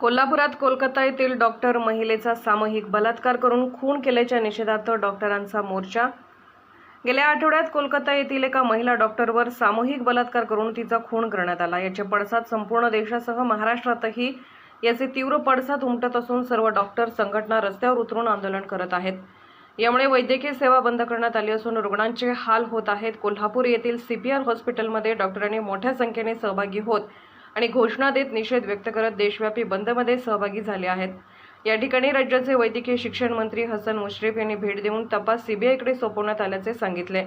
कोल्हापुरात कोलकाता येथील डॉक्टर महिलेचा सामूहिक बलात्कार करून खून केल्याच्या निषेधार्थ डॉक्टरांचा मोर्चा. गेल्या आठवड्यात कोलकाता येथील एका महिला डॉक्टरवर सामूहिक बलात्कार करून तिचा खून करण्यात आला. याचे पडसाद संपूर्ण देशासह महाराष्ट्रातही याचे तीव्र पडसाद उमटत असून सर्व डॉक्टर संघटना रस्त्यावर उतरून आंदोलन करत आहेत. यामुळे वैद्यकीय सेवा बंद करण्यात आली असून रुग्णांचे हाल होत आहेत. कोल्हापूर येथील सीपीआर हॉस्पिटलमध्ये डॉक्टरांनी मोठ्या संख्येने सहभागी होत आणि घोषणा देत निषेध व्यक्त करत देशव्यापी बंदमध्ये सहभागी झाले आहेत. या ठिकाणी राज्याचे वैद्यकीय शिक्षण मंत्री हसन मुश्रीफ यांनी भेट देऊन तपास सीबीआयकडे सोपवण्यात आल्याचे सांगितले.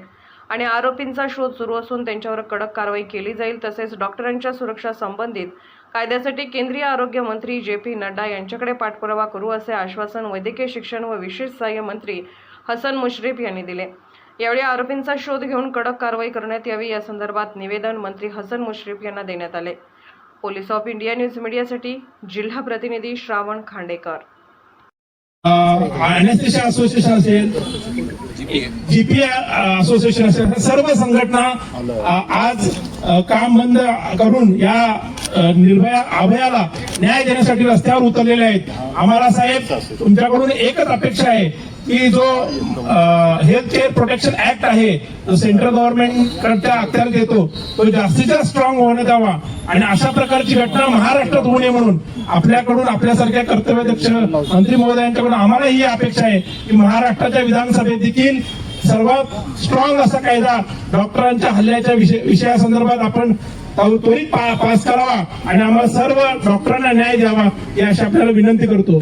आणि आरोपींचा शोध सुरू असून त्यांच्यावर कडक कारवाई केली जाईल तसेच डॉक्टरांच्या सुरक्षा संबंधित कायद्यासाठी केंद्रीय आरोग्य मंत्री जे पी नड्डा यांच्याकडे पाठपुरावा करू असे आश्वासन वैद्यकीय शिक्षण व विशेष सहाय्य मंत्री हसन मुश्रीफ यांनी दिले. यावेळी आरोपींचा शोध घेऊन कडक कारवाई करण्यात यावी या संदर्भात निवेदन मंत्री हसन मुश्रीफ यांना देण्यात आले. पोलीस ऑफ इंडिया न्यूज मीडियासाठी जिल्हा प्रतिनिधी श्रावण खांडेकर. असोसिएशन असेल जीपीए असोसिएशन असेल सर्व संघटना आज काम बंद करून या निर्भया अभयाला न्याय देण्यासाठी रस्त्यावर उतरलेल्या आहेत. आम्हाला साहेब तुमच्याकडून एकच अपेक्षा आहे की जो हेल्थ केअर प्रोटेक्शन ऍक्ट आहे जो सेंट्रल गव्हर्नमेंट कडच्या अखत्यार येतो तो जास्तीत जास्त स्ट्रॉंग होण्यात यावा. आणि अशा प्रकारची घटना महाराष्ट्रात होऊ नये म्हणून आपल्याकडून आपल्यासारख्या कर्तव्यदक्ष मंत्री महोदयांच्याकडून आम्हाला ही अपेक्षा आहे की महाराष्ट्राच्या विधानसभेत देखील सर्वात स्ट्रॉंग असा कायदा डॉक्टरांच्या हल्ल्याच्या विषय विषयासंदर्भात आपण त्वरित पास करावा आणि आम्हाला सर्व डॉक्टरांना न्याय द्यावा ही अशी आपल्याला विनंती करतो.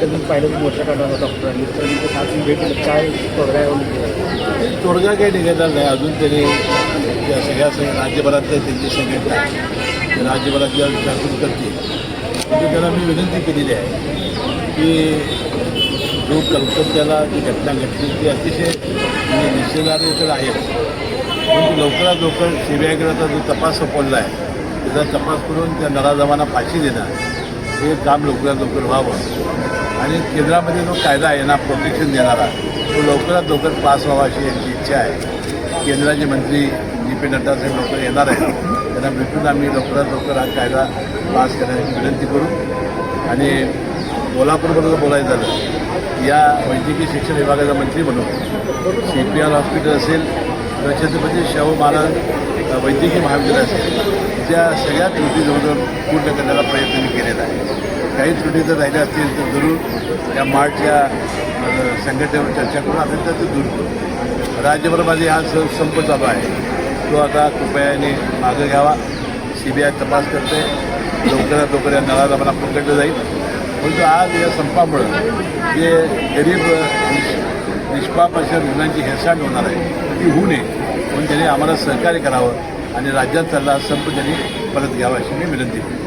त्याच्यातून पाहिलं की मोर्चा काढला होता डॉक्टरांनी तर तिथे आज भेट काय तोडगा तोडगा काही निघाला नाही. अजून त्यांनी त्या सगळ्या सं- राज्यभरातल्या त्यांची संघटना आहे. राज्यभरात ज्या जागृत करतील. म्हणजे त्याला मी विनंती केलेली आहे की जो कलकत्त्याला जी घटना घडली ती अतिशय म्हणजे निषेधार्ह तर आहेच. परंतु लवकरात लवकर सी जो तपास सोपवला आहे त्याचा तपास करून त्या नराजमांना फाशी देणं हे काम लवकरात लवकर व्हावं. आणि केंद्रामध्ये जो कायदा आहे ना प्रोटेक्शन देणारा तो लवकरात लवकर पास व्हावा अशी यांची इच्छा आहे. केंद्राचे मंत्री जी पी नड्डा साहेब लवकर येणार आहेत. त्यांना भेटून आम्ही लवकरात लवकर हा कायदा पास करण्याची विनंती करू. आणि कोल्हापूरबरोबर बोलायचं झालं या वैद्यकीय शिक्षण विभागाचा मंत्री म्हणून सी पी आर हॉस्पिटल असेल किंवा छत्रपती शाहू महाराज वैद्यकीय महाविद्यालय असेल त्या सगळ्या कृती जवळजवळ पूर्ण करण्याचा प्रयत्न मी केलेला आहे. काही त्रुटी जर राहिल्या असतील तर जरूर या मार्टच्या संघटनेवर चर्चा करून आपण त्याचं दूर करू. राज्यभर माझे हा स- संप चालू आहे. तो आता कृपयाने मागं घ्यावा. सी बी आय तपास करते लवकरात लवकर या नळाला मला पकडलं जाईल. परंतु आज या संपामुळं जे गरीब निष निष्पाप अशा रुग्णांची हेळसांड होणार आहे ती होऊ नये. म्हणून त्यांनी आम्हाला सहकार्य करावं आणि राज्यात चालला संप त्यांनी परत घ्यावा अशी मी विनंती करतो.